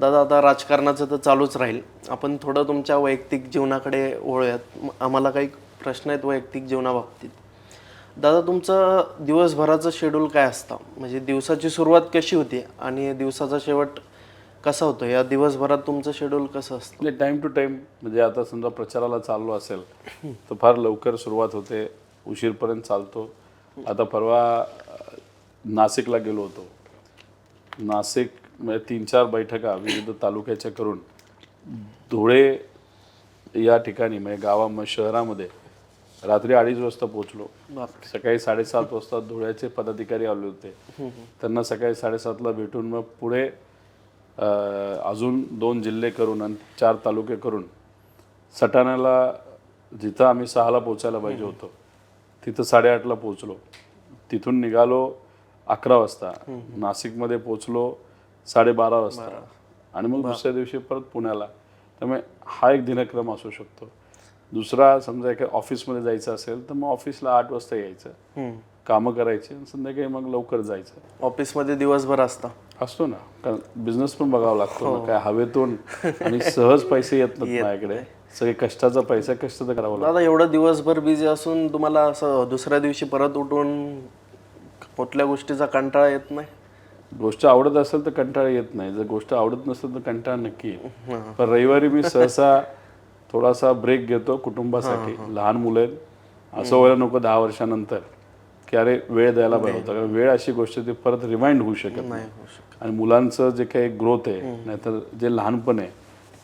दादा आता राजकारणाचं तर चालूच राहील. आपण थोडं तुमच्या वैयक्तिक जीवनाकडे वळूयात. आम्हाला काही प्रश्न आहेत वैयक्तिक जीवनाबाबतीत. दादा तुमचं दिवसभराचं शेड्यूल काय असतं? म्हणजे दिवसाची सुरुवात कशी होती आणि दिवसाचा शेवट कसा होतो? या दिवसभरात तुमचं शेड्यूल कसं असतं? म्हणजे टाईम टू टाईम म्हणजे आता समजा प्रचाराला चाललो असेल तर फार लवकर सुरुवात होते उशीरपर्यंत चालतो. आता परवा नाशिकला गेलो होतो. नाशिक म्हणजे तीन चार बैठका विविध तालुक्याच्या करून धुळे या ठिकाणी म्हणजे गावा म- शहरामध्ये रात्री अडीच वाजता पोहोचलो. सकाळी साडेसात वाजता धुळ्याचे पदाधिकारी आले होते. त्यांना सकाळी साडेसातला भेटून मग पुढे अजून दोन जिल्हे करून आणि चार तालुके करून सटाण्याला जिथं आम्ही सहाला पोचायला पाहिजे होतो तिथं साडेआठला पोचलो तिथून निघालो अकरा वाजता. नाशिकमध्ये पोचलो साडेबारा वाजता. आणि मग दुसऱ्या दिवशी परत पुण्याला. त्यामुळे हा एक दिनक्रम असू शकतो. दुसरा समजा एका ऑफिसमध्ये जायचं असेल तर मग ऑफिसला आठ वाजता यायचं. कामं करायची आणि संध्याकाळी मग लवकर जायचं. ऑफिसमध्ये दिवसभर असतं. असतो ना. कारण बिझनेस पण बघावा लागतो ना. काय हवेतून आणि सहज पैसे येत नाहीत माझ्याकडे. सगळे कष्टाचा पैसा कष्ट तर करावा लागतो. दादा एवढं दिवसभर बिझी असून तुम्हाला असं दुसऱ्या दिवशी परत उठून कुठल्या गोष्टीचा कंटाळा येत नाही? गोष्ट आवडत असेल तर कंटाळा येत नाही. जर गोष्ट आवडत नसेल तर कंटाळा नक्की येईल. पण रविवारी मी सहसा थोडासा ब्रेक घेतो कुटुंबासाठी. लहान मुलं आहेत. असं व्हायला नको दहा वर्षानंतर. की अरे वेळ द्यायला पाहिजे होता. कारण वेळ अशी गोष्ट ती परत रिमाइंड होऊ शकत नाही. आणि मुलांचं जे काही ग्रोथ आहे नाहीतर जे लहानपण आहे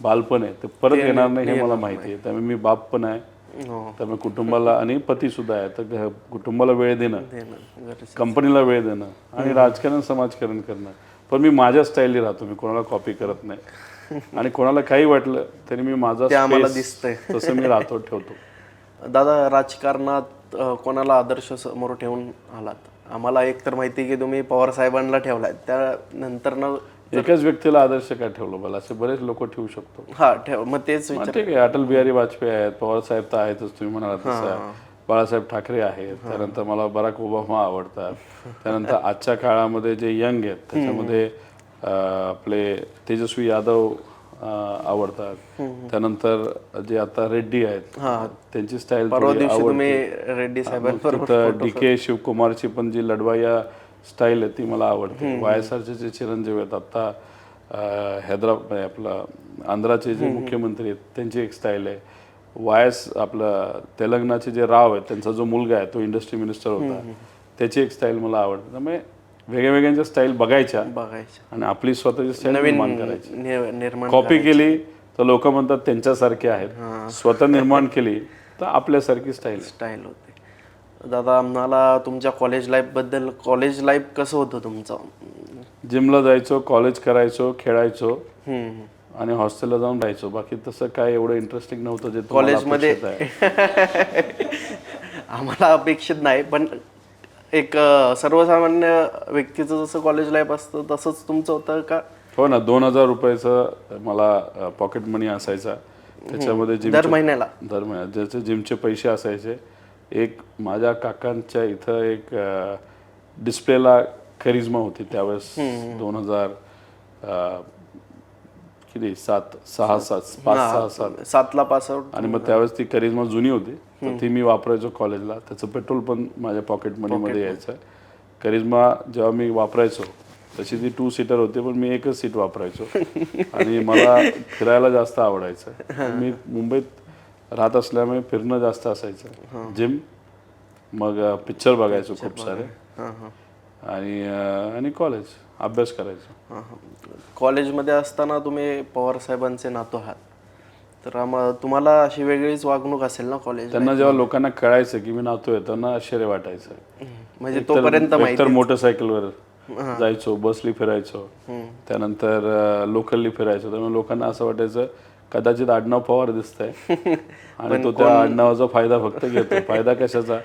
बालपण आहे ते परत येणार नाही. हे मला माहिती आहे. त्यामुळे मी बाप पण आहे. त्यामुळे कुटुंबाला आणि पती सुद्धा आहे. तर कुटुंबाला वेळ देणं. कंपनीला वेळ देणं आणि राजकारण समाजकारण करणं. पण मी माझ्या स्टाईलने राहतो. मी कोणाला कॉपी करत नाही. आणि कोणाला काही वाटलं तरी मी माझा आम्हाला दिसतंय. तसं मी राहतो ठेवतो. दादा राजकारणात कोणाला आदर्श समोर ठेवून आलात? आम्हाला एक तर माहिती की तुम्ही पवार साहेबांना ठेवलाय. त्यानंतर ना एकाच व्यक्तीला आदर्श काय ठेवलं? मला असे बरेच लोक ठेवू शकतो. हा ठेव. मग तेच मग ठीक आहे अटल बिहारी वाजपेयी आहेत पवार साहेब तर आहेतच तुम्ही म्हणाला तसं. बाळासाहेब ठाकरे आहेत त्यानंतर मला बराक ओबामा आवडतात. त्यानंतर आजच्या काळामध्ये जे यंग आहेत त्याच्यामध्ये अं, आपले तेजस्वी यादव अं, आवडतात. त्यानंतर जे आता रेड्डी आहेत त्यांची स्टाईल परवा दिवशी तुम्ही रेड्डी साहेबांबरोबर डी के शिवकुमारची पण जी लढवाया स्टाईल आहे ती मला आवडते. वाय एस आरचे जे चिरंजीव आहेत आता अं, हैदराबाद आपलं आंध्राचे जे मुख्यमंत्री आहेत त्यांची एक स्टाईल आहे. वाय एस आपलं तेलंगणाचे जे राव आहेत त्यांचा जो मुलगा आहे तो इंडस्ट्री मिनिस्टर होता. त्याची एक स्टाईल मला आवडते. त्यामुळे वेगळ्या वेगळ्यांच्या स्टाईल बघायच्या बघायचं आणि आपली स्वतःची स्टाईल निर्माण करायची. कॉपी केली तर लोक म्हणतात त्यांच्यासारखे आहेत. स्वतः निर्माण केली तर आपल्यासारखी स्टाईल स्टाईल होते. दादा आम्हाला तुमच्या कॉलेज लाईफबद्दल कॉलेज लाईफ कसं होतं तुमचं? जिमला जायचो कॉलेज करायचो खेळायचो. हम्म. आणि हॉस्टेलला जाऊन राहायचो. बाकी तसं काय एवढं इंटरेस्टिंग नव्हतं जे तुम्हाला कॉलेजमध्ये- अपेक्षित आहे. आम्हाला अपेक्षित नाही पण एक अं, सर्वसामान्य व्यक्तीचं जसं कॉलेज लाईफ असतं तसंच तुमचं होतं का? हो ना दोन हजार रुपयाचं मला पॉकेट मनी असायचा. त्याच्यामध्ये जिम दर महिन्याला. दर महिन्यात ज्याचे जिमचे पैसे असायचे एक माझ्या काकांच्या इथं एक डिस्प्लेला करिश्मा होती त्यावेळेस दोन हजार किती सात सहा सात पाच सहा सात. सातला पास आउट. आणि मग त्यावेळेस ती करिश्मा जुनी होती तर ती मी वापरायचो कॉलेजला. त्याचं पेट्रोल पण माझ्या पॉकेट मनीमध्ये यायचं. करिश्मा जेव्हा मी वापरायचो तशी ती टू सीटर होती पण मी एकच सीट वापरायचो. आणि मला फिरायला जास्त आवडायचं. मी मुंबईत राहत असल्यामुळे फिरणं जास्त असायचं. जिम मग पिक्चर बघायचो खूप सारे. हां हां. आणि आणि कॉलेज अभ्यास करायचो. हां हां. कॉलेजमध्ये असताना तुम्ही पवार साहेबांचे नातो आहात. तर तुम्हाला अशी वेगळीच वागणूक असेल ना कॉलेज त्यांना जेव्हा लोकांना कळायचं की मी नातोय त्यांना आश्चर्य वाटायचं. म्हणजे तोपर्यंत एकतर मोटरसायकलवर जायचो बसली फिरायचो. त्यानंतर लोकलली फिरायचो. त्यामुळे लोकांना असं वाटायचं कदाचित आडनाव पवार दिसतंय. आणि तो त्या आडनावाचा फायदा फक्त घेतो फायदा कशाचा?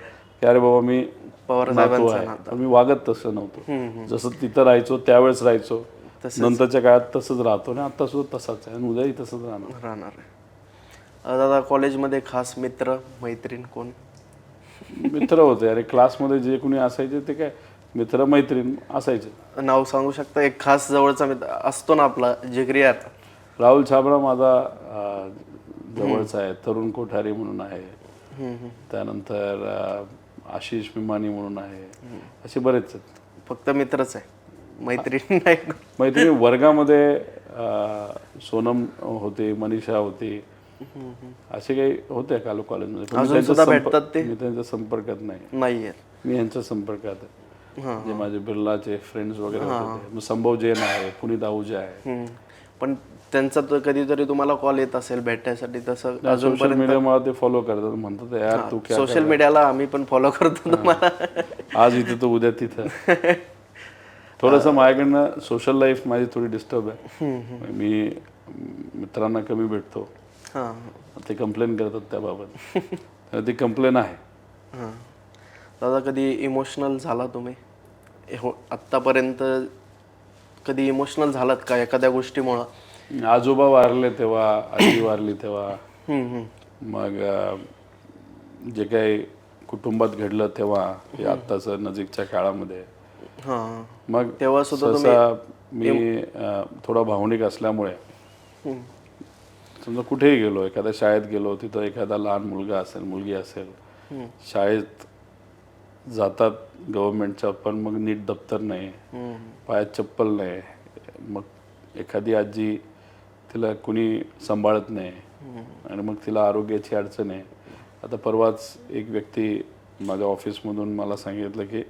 की अरे बाबा मी पवार नातू आहे मी वागत तसं नव्हतो. जसं तिथं राहायचो त्यावेळेस राहायचो. नंतरच्या काळात तसंच राहतो आणि आता सुद्धा तसाच आहे. आणि उद्याही तसंच राहणार. राहणार दादा कॉलेजमध्ये खास मित्र मैत्रीण कोण? मित्र होते. अरे क्लासमध्ये जे कोणी असायचे ते काय? मित्र मैत्रीण असायचे. नाव सांगू शकता? एक खास जवळचा मित्र असतो ना आपला जिगरी यार राहुल छाबरा माझा जवळचा आहे तरुण कोठारी म्हणून आहे. त्यानंतर आशिष मिमानी म्हणून आहे. असे बरेच आहेत. फक्त मित्रच आहे. मैत्रीण नाही. मैत्रिणी वर्गामध्ये सोनम होते मनीषा होती. असे काही होते काल कॉलेजमध्ये? सुद्धा भेटतात ते? मी त्यांच्या संपर्कात नाही. नाहीये मी यांच्या संपर्कात आहे. जे माझे बिर्लाचे फ्रेंड्स वगैरे संभव जैन आहे पुनीत आहुजा आहे. पण त्यांचा तर कधीतरी तुम्हाला कॉल येत असेल भेटण्यासाठी तसं सोशल मीडिया मला ते फॉलो करतात म्हणतात यार तू क्या सोशल मीडियाला आम्ही पण फॉलो करतो तुम्हाला. आज इथे तर उद्या तिथं. थोडंसं माझ्याकडनं सोशल लाईफ माझी थोडी डिस्टर्ब आहे. मी मित्रांना कमी भेटतो. हां. ते कंप्लेन करतात त्याबाबत. ती कंप्लेन आहे. दादा कधी इमोशनल झाला तुम्ही? हो आत्तापर्यंत कधी इमोशनल झालात का एखाद्या गोष्टीमुळं? आजोबा वारले तेव्हा आजी वारली तेव्हा. मग जे काही कुटुंबात घडलं तेव्हा हे आत्ताचं नजीकच्या काळामध्ये. मग तेव्हा सुद्धा मी थोडा भावनिक असल्यामुळे. समजा कुठेही गेलो एखाद्या शाळेत गेलो तिथं एखादा लहान मुलगा असेल मुलगी असेल शाळेत जातात गव्हर्नमेंटच्या पण मग नीट दप्तर नाही. पायात चप्पल नाही. मग एखादी आजी तिला कुणी सांभाळत नाही. आणि मग तिला आरोग्याची अडचण आहे. आता परवाच एक व्यक्ती माझ्या ऑफिसमधून मला सांगितलं की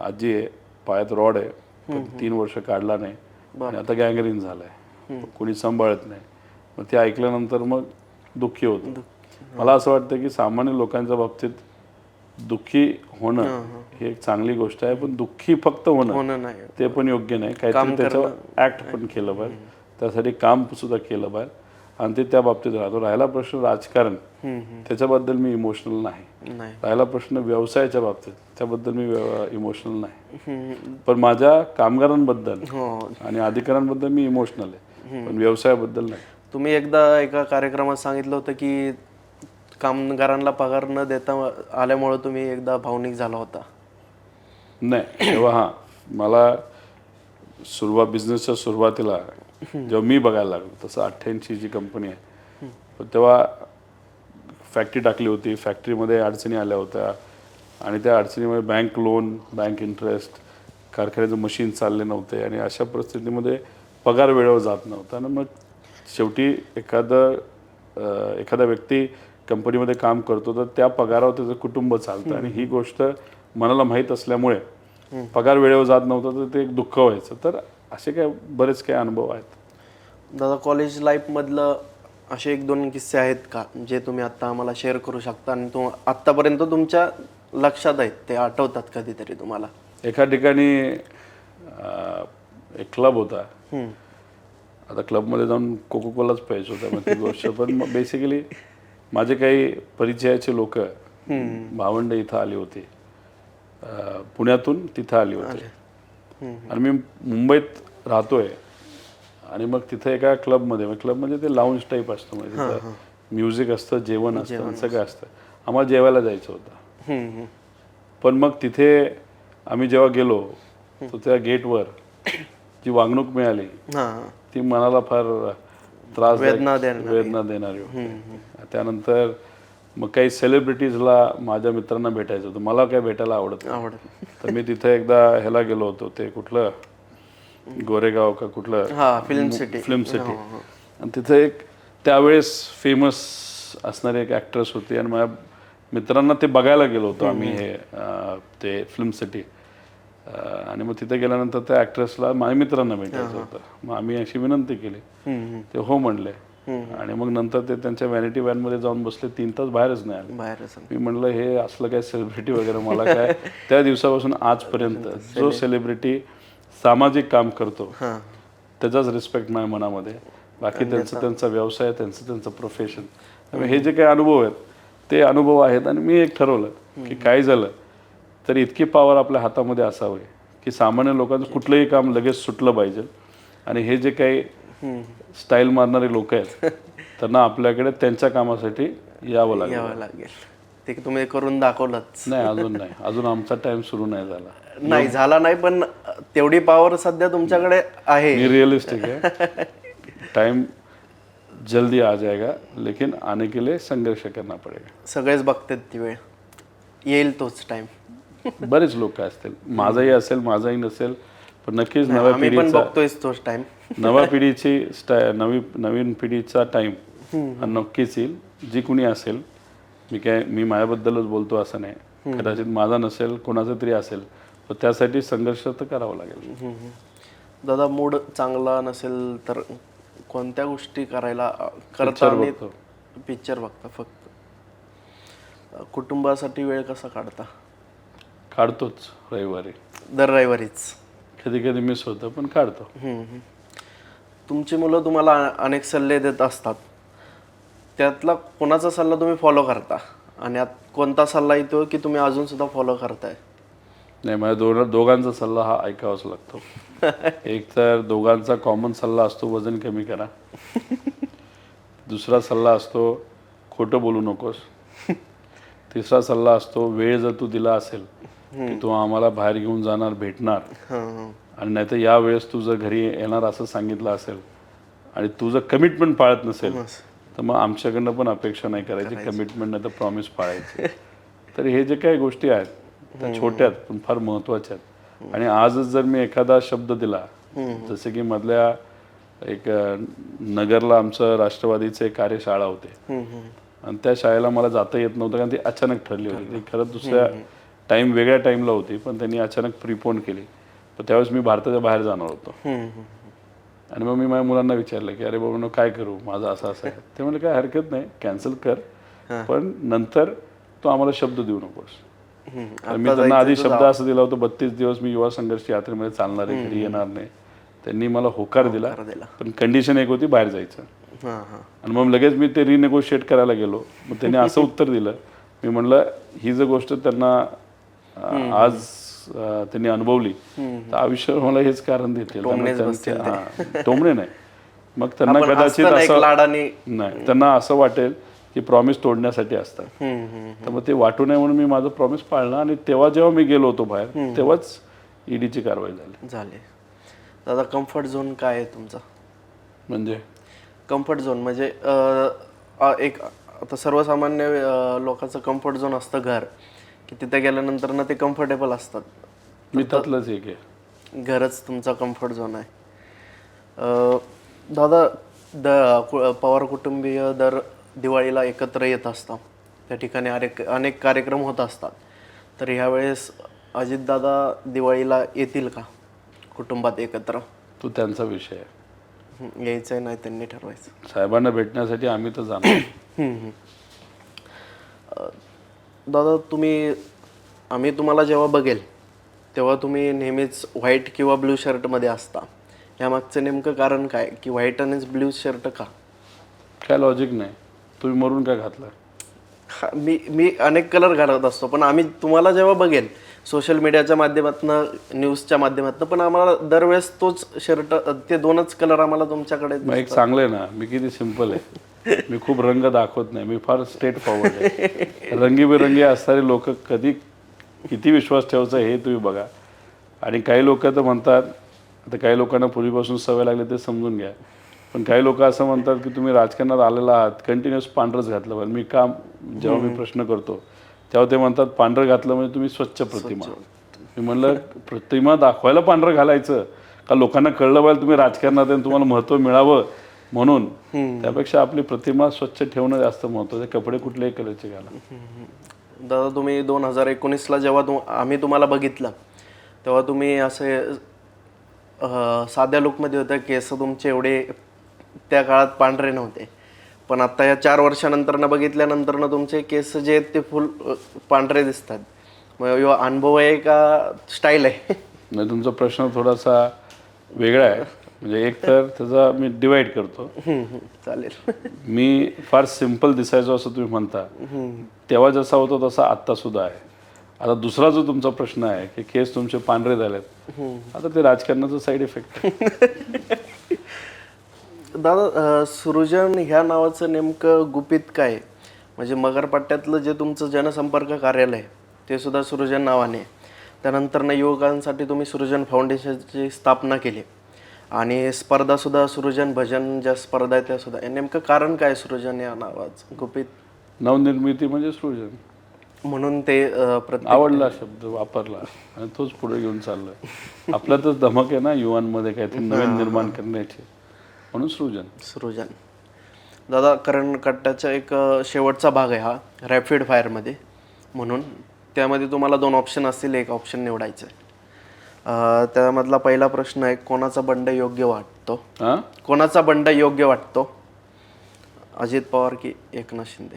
आजी आहे पायात रॉड आहे तीन वर्ष काढला नाही. आणि आता गँगरीन झालाय. कुणी सांभाळत नाही. मग ते ऐकल्यानंतर मग दुःखी होतं. मला असं वाटतं की सामान्य लोकांच्या बाबतीत दुःखी होणं ही एक चांगली गोष्ट आहे पण दुःखी फक्त होणं ते पण योग्य नाही. काहीतरी त्याचं ऍक्ट पण केलं पाहिजे. त्यासाठी काम सुद्धा केलं पाहिजे आणि ते त्या बाबतीत राहतो. राहिला प्रश्न राजकारण. त्याच्याबद्दल मी इमोशनल नाही. नाही. राहिला प्रश्न व्यवसायाच्या बाबतीत. त्याबद्दल मी इमोशनल नाही. पण माझ्या कामगारांबद्दल हो. आणि अधिकाऱ्यांबद्दल मी इमोशनल आहे. पण व्यवसायाबद्दल नाही. तुम्ही एकदा एका कार्यक्रमात सांगितलं होतं की कामगारांना पगार न देता आल्यामुळे तुम्ही एकदा भावनिक झाला होता. नाही. तेव्हा हां. मला सुरुवात बिझनेसच्या सुरुवातीला जेव्हा मी बघायला लागलो तसं अठ्ठ्याऐंशी जी कंपनी आहे. पण तेव्हा फॅक्टरी टाकली होती फॅक्टरीमध्ये अडचणी आल्या होत्या. आणि त्या अडचणीमुळे बँक लोन बँक इंटरेस्ट कारखान्याचं मशीन चालले नव्हते. आणि अशा परिस्थितीमध्ये पगार वेळेवर जात नव्हता. आणि मग शेवटी एखादं एखादा व्यक्ती कंपनीमध्ये काम करतो तर त्या पगारावर त्याचं कुटुंब चालतं. आणि ही गोष्ट मनाला माहीत असल्यामुळे पगार वेळेवर जात नव्हता तर ते एक दुःख व्हायचं. तर असे काय बरेच काही अनुभव आहेत. दादा कॉलेज लाईफमधलं असे एक दोन किस्से आहेत का जे तुम्ही आत्ता आम्हाला शेअर करू शकता आणि तो आत्तापर्यंत तुमच्या लक्षात आहेत ते आठवतात कधीतरी तुम्हाला? एका ठिकाणी एक क्लब होता. आता क्लबमध्ये जाऊन कोको कोलाच प्यायचं होतं मग ती गोष्ट पण बेसिकली माझे काही परिचयाचे लोक भावंड इथं आली होती. पुण्यातून तिथं आली होती. आणि मी मुंबईत राहतोय. आणि मग तिथं एका क्लबमध्ये क्लब म्हणजे ते लाऊंज टाईप असतं म्हणजे तिथं म्युझिक असतं जेवण असतं सगळं असतं. आम्हाला जेवायला जायचं होतं. पण मग तिथे आम्ही जेव्हा गेलो तर त्या गेटवर जी वागणूक मिळाली ती मनाला फार त्रास वेदना देणारी. वेदना देणारी होती. त्यानंतर मग काही सेलिब्रिटीजला माझ्या मित्रांना भेटायचं होतं. मला काय भेटायला आवडत. आवडत तर मी तिथे एकदा ह्याला गेलो होतो. ते कुठलं? गोरेगाव का कुठलं? हा फिल्म सिटी फिल्म सिटी आणि तिथे एक त्यावेळेस फेमस असणारी एक ॲक्ट्रेस होती. आणि माझ्या मित्रांना ते बघायला गेलो होतो आम्ही हे ते फिल्म सिटी आणि मग तिथे गेल्यानंतर त्या ॲक्ट्रेसला माझ्या मित्रांना भेटायचं होतं. मग आम्ही अशी विनंती केली. ते हो म्हणले. आणि मग नंतर ते त्यांच्या व्हॅनिटी व्हॅनमध्ये जाऊन बसले तीन तास बाहेरच नाही आले. बाहेरच मी म्हणलं हे असलं काय सेलिब्रिटी वगैरे मला काय? त्या दिवसापासून आजपर्यंत जो सेलिब्रिटी सामाजिक काम करतो त्याचाच रिस्पेक्ट माझ्या मनामध्ये. बाकी त्यांचं त्यांचा व्यवसाय त्यांचं त्यांचं प्रोफेशन हे जे काही अनुभव आहेत ते अनुभव आहेत आणि मी एक ठरवलं की काय झालं तर इतकी पॉवर आपल्या हातामध्ये असावी की सामान्य लोकांचं कुठलंही काम लगेच सुटलं पाहिजे. आणि हे जे काही स्टाईल मारणारे लोक आहेत. त्यांना आपल्याकडे त्यांच्या कामासाठी यावं लागेल. यावं लागेल. ते तुम्ही करून दाखवलंच. नाही अजून नाही. अजून आमचा टाइम सुरू नाही झाला. नाही झाला नाही पण तेवढी पॉवर सध्या तुमच्याकडे आहे. मी रियलिस्टिक है टाइम जल्दी आ जाएगा लेकिन आने के लिए संघर्ष करना पड़ेगा. सगळेच बघतात ती वेळ. येईल तोच टाइम बरेच लोक असतील. माझाही असेल माझाही नसेल. पण नक्कीच नव्या आम्ही पण पिढीचा बघतोयच तोच टाइम नव्या पिढीची स्टा नवी नवीन पिढीचा टाइम नक्कीच येईल. जी कुणी असेल मी काय मी माझ्याबद्दलच बोलतो असं नाही. कदाचित माझा नसेल कोणाचा तरी असेल तर त्यासाठी संघर्ष तर करावा लागेल. दादा मूड चांगला नसेल तर कोणत्या गोष्टी करायला करता बघतो. पिक्चर बघता फक्त. कुटुंबासाठी वेळ कसा काढता? काढतोच रविवारी. दर रविवारीच. कधी कधी मिस होतं पण काढतो. हम्म. तुमची मुलं तुम्हाला अनेक सल्ले देत असतात. त्यातला कोणाचा सल्ला तुम्ही फॉलो करता? आणि आत कोणता सल्ला येतो की तुम्ही अजून सुद्धा फॉलो करताय? नाही माझ्या दोन दोघांचा सल्ला हा ऐकावाच लागतो. एक तर दोघांचा कॉमन सल्ला असतो वजन कमी करा. दुसरा सल्ला असतो खोटं बोलू नकोस. तिसरा सल्ला असतो वेळ जर तू दिला असेल की तू आम्हाला बाहेर घेऊन जाणार भेटणार. आणि नाही तर या वेळेस तू जर घरी येणार असं सांगितलं असेल आणि तू जर कमिटमेंट पाळत नसेल तर मग आमच्याकडनं पण अपेक्षा नाही करायची. कमिटमेंट नाही तर प्रॉमिस पाळायची. तर हे जे काही गोष्टी आहेत त्या छोट्या आहेत पण फार महत्त्वाच्या आहेत. आणि आजच जर मी एखादा शब्द दिला जसे की मधल्या एक नगरला आमचं राष्ट्रवादीचे कार्यशाळा होते. आणि त्या शाळेला मला जाता येत नव्हतं कारण ती अचानक ठरली होती. ती खरंच दुसऱ्या टाइम वेगळ्या टाइमला होती पण त्यांनी अचानक प्रिपोन केली. पण त्यावेळेस मी भारताच्या बाहेर जाणार होतो. आणि मग मी माझ्या मुलांना विचारलं की अरे बाबा काय करू? माझं असं असं. आहे ते म्हणले काय हरकत नाही कॅन्सल कर. पण नंतर तू आम्हाला शब्द देऊ नकोस. तर मी त्यांना आधी शब्द असं दिला होता बत्तीस दिवस मी युवा संघर्ष यात्रेमध्ये चालणार आहे घरी येणार नाही. त्यांनी मला होकार दिला. पण कंडिशन एक होती बाहेर जायचं. आणि मग लगेच मी ते रिनेगोशिएट करायला गेलो. मग त्यांनी असं उत्तर दिलं. मी म्हणलं ही जर गोष्ट त्यांना आज त्यांनी अनुभवली. तर आयुष्यावर मला हेच कारण हां, टोमणे नाही. मग त्यांना कदाचित असं नाही त्यांना असं वाटेल की प्रॉमिस तोडण्यासाठी असतात. तर मग ते वाटू नये म्हणून मी माझं प्रॉमिस पाळलं आणि तेव्हा जेव्हा मी गेलो होतो बाहेर तेव्हाच ईडीची कारवाई झाली. झाले. दादा कम्फर्ट झोन काय आहे तुमचा? म्हणजे? कम्फर्ट झोन म्हणजे एक आता सर्वसामान्य लोकांचं कम्फर्ट झोन असतं घर. की तिथे गेल्यानंतर ना ते कम्फर्टेबल असतात. मी त्यातलंच एक आहे. घरच तुमचा कम्फर्ट झोन आहे. अं, दादा द कु- पवार कुटुंबीय दर दिवाळीला एकत्र येत असतात. त्या ठिकाणी अनेक अनेक कार्यक्रम होत असतात. तर ह्यावेळेस अजितदादा दिवाळीला येतील का? कुटुंबात एकत्र? तो त्यांचा विषय आहे. हं, यायचंय नाही त्यांनी ठरवायचं. साहेबांना भेटण्यासाठी आम्ही तर जाणार. हम्म, हम्म. अ, दादा तुम्ही आम्ही तुम्हाला जेव्हा बघेल तेव्हा तुम्ही नेहमीच व्हाईट किंवा ब्ल्यू शर्टमध्ये असता. यामागचं नेमकं कारण काय? की व्हाईट आणि ब्ल्यू शर्ट का? काय लॉजिक नाही. तुम्ही मरून काय घातलं? हा, मी मी अनेक कलर घालत असतो पण आम्ही तुम्हाला जेव्हा बघेल सोशल मीडियाच्या माध्यमातून न्यूजच्या माध्यमातून पण आम्हाला दरवेळेस तोच शर्ट ते दोनच कलर आम्हाला तुमच्याकडे मग एक चांगलं आहे ना मी किती सिंपल आहे. मी खूप रंग दाखवत नाही. मी फार स्ट्रेट फॉरवर्ड आहे. रंगीबेरंगी असणारे लोक कधी किती विश्वास ठेवायचा हे तुम्ही बघा. आणि काही लोक तर म्हणतात आता काही लोकांना पूर्वीपासून सवय लागली ते समजून घ्या. पण काही लोक असं म्हणतात की तुम्ही राजकारणात आलेला आहात कंटिन्युअस पांढरंच घातलं पाहिजे. मी काम जेव्हा मी प्रश्न करतो तेव्हा ते म्हणतात पांढरं घातलं म्हणजे तुम्ही स्वच्छ प्रतिमा. मी म्हणलं प्रतिमा दाखवायला पांढरं घालायचं. का लोकांना कळलं पाहिजे तुम्ही राजकारणात तुम्हाला महत्त्व मिळावं? म्हणून त्यापेक्षा आपली प्रतिमा स्वच्छ ठेवणं जास्त महत्त्वाचं आहे. कपडे कुठल्याही कलरचे घाला. दादा तुम्ही दोन हजार एकोणीसला जेव्हा तुम आम्ही तुम्हाला बघितलं तेव्हा तुम्ही असे साध्या लुकमध्ये होते केस तुमचे एवढे त्या काळात पांढरे नव्हते. पण आता या चार वर्षानंतर बघितल्यानंतर ना तुमचे केस जे आहेत ते फुल पांढरे दिसतात. मग अनुभव आहे का स्टाईल आहे? म्हणजे तुमचा प्रश्न थोडासा वेगळा आहे. म्हणजे एक तर त्याचा मी डिवाइड करतो. चालेल. मी फार सिंपल दिसायचो असं तुम्ही म्हणता. तेव्हा जसा होता तसा आत्ता सुद्धा आहे. आता दुसरा जो तुमचा प्रश्न आहे की केस तुमचे पांढरे झालेत. आता ते राजकारणाचं साईड इफेक्ट दादा सृजन ह्या नावाचं नेमकं गुपित काय? म्हणजे मगरपट्ट्यातलं जे तुमचं जनसंपर्क कार्यालय ते सुद्धा सृजन नावाने. त्यानंतर युवकांसाठी तुम्ही सृजन फाउंडेशनची स्थापना केली. आणि स्पर्धासुद्धा सृजन भजन ज्या स्पर्धा आहेत त्या सुद्धा. नेमकं कारण काय सृजन या नावाचं गुपित? नवनिर्मिती म्हणजे सृजन. म्हणून ते अं, प्रत्येक आवडला शब्द वापरला आणि तोच पुढे घेऊन चाललोय. आपल्यातच धमक आहे ना युवांमध्ये काहीतरी नवीन निर्माण करण्याची. म्हणून सृजन. सृजन. दादा करण कट्ट्याचा एक अ, शेवटचा भाग आहे हा रॅपिड फायरमध्ये म्हणून त्यामध्ये तुम्हाला दोन ऑप्शन असतील एक ऑप्शन निवडायचं आहे त्यामधला पहिला प्रश्न आहे कोणाचा बंड योग्य वाटतो? हा? कोणाचा बंड योग्य वाटतो? अजित पवार की एकनाथ शिंदे?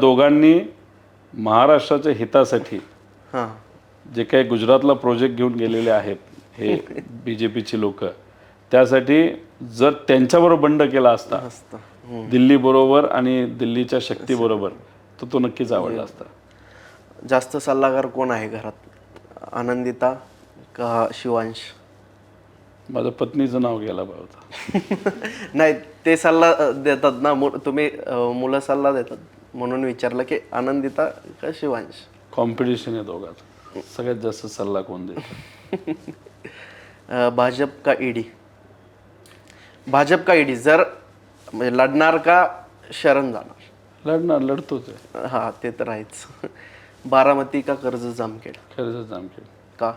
दोघांनी महाराष्ट्राच्या हितासाठी हां. जे काही गुजरातला प्रोजेक्ट घेऊन गेलेले आहेत हे बी जे पीची लोक त्यासाठी जर त्यांच्याबरोबर बंड केला असता असतं. दिल्ली बरोबर आणि दिल्लीच्या शक्ती बरोबर तर तो नक्कीच आवडला असता. जास्त सल्लागार कोण आहे घरात? आनंदिता का शिवांश? माझ्या पत्नीचं नाव पाहिजे होतं नाही ते सल्ला देतात ना मु तुम्ही मुलं सल्ला देतात. म्हणून विचारलं की आनंदिता का शिवांश? कॉम्पिटिशन आहे दोघात. सगळ्यात जास्त सल्ला कोण देतो? भाजप का ईडी? भाजप का ईडी? जर म्हणजे लढणार का शरण जाणार? लढणार लढतोच आहे. हा ते तर आहेच. बारामती का कर्ज जामखेड खरंच जामखेड का?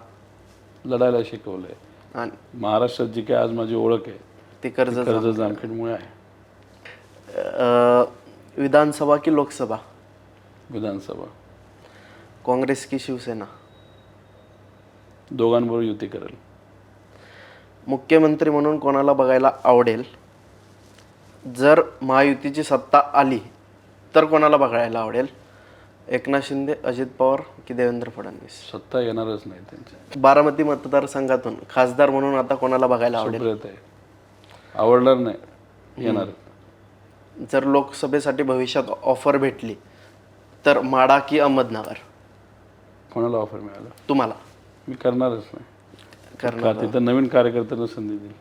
लढायला शिकवलंय. आणि? महाराष्ट्रात जी काही आज माझी ओळख आहे ते कर्ज कर्ज जामखेडमुळे आहे. विधानसभा की लोकसभा? विधानसभा. काँग्रेस की शिवसेना? दोघांबरोबर युती करेल. मुख्यमंत्री म्हणून कोणाला बघायला आवडेल? जर महायुतीची सत्ता आली तर कोणाला बघायला आवडेल? एकनाथ शिंदे अजित पवार की देवेंद्र फडणवीस? सत्ता येणारच नाही त्यांच्या. बारामती मतदारसंघातून खासदार म्हणून आता कोणाला बघायला आवडेल? सुब्रत आहे आवडणार नाही. येणार. जर लोकसभेसाठी भविष्यात ऑफर भेटली तर माडा की अहमदनगर? कोणाला ऑफर मिळालं? तुम्हाला. मी करणारच नाही. करणार तिथं नवीन कार्यकर्त्यांना संधी दिली